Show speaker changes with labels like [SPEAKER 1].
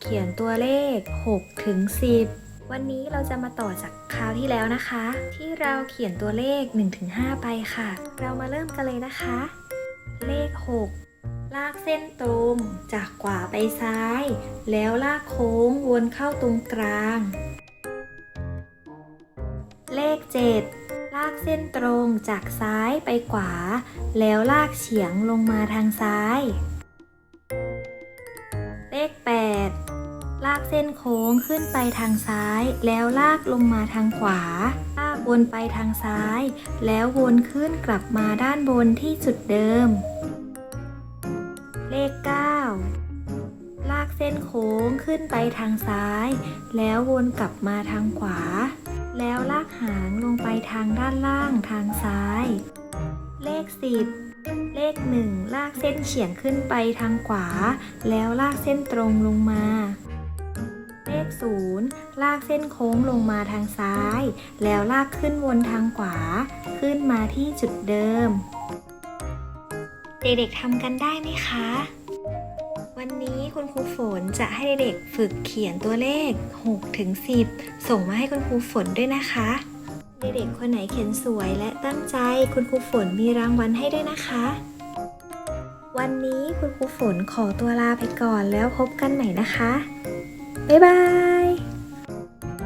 [SPEAKER 1] เขียนตัวเลข6ถึง10 วันนี้เราจะมาต่อจากคราวที่แล้วนะคะ ที่เราเขียนตัวเลข1ถึง5ไปค่ะ เรามาเริ่มกันเลยนะคะ เลข 6 ลากเส้นตรงจากขวาไปซ้าย แล้วลากโค้งวนเข้าตรงกลาง เลข 7ลากเส้นตรงจากซ้ายไปขวา แล้วลากเฉียงลงมาทางซ้าย เลข 8ากเส้นโค้งขึ้นไปทางซ้าย แล้วลากลงมาทางขวา ลากวนไปทางซ้าย แล้ววนขึ้นกลับมาด้านบนที่จุดเดิม เลข 9 ลากเส้นโค้งขึ้นไปทางซ้าย แล้ววนกลับมาทางขวา แล้วลากหางลงไปทางด้านล่างทางซ้าย เลข 10เลข 1 ลากเส้นเฉียงขึ้นไปทางขวา แล้วลากเส้นตรงลงมา เลข0ลากเส้นโค้งลงมาทางซ้าย แล้วลากขึ้นวนทางขวา ขึ้นมาที่จุดเดิม เด็กๆทำกันได้ไหมคะ วันนี้คุณครูฝนจะให้เด็กๆฝึกเขียนตัวเลข6ถึง10 ส่งมาให้คุณครูฝนด้วยนะคะ เด็กๆคนไหนเขียนสวยและตั้งใจคุณครูฝนมีรางวัลให้ด้วยนะคะวันนี้คุณครูฝนขอตัวลาไปก่อนแล้วพบกันใหม่นะคะ บ๊ายบาย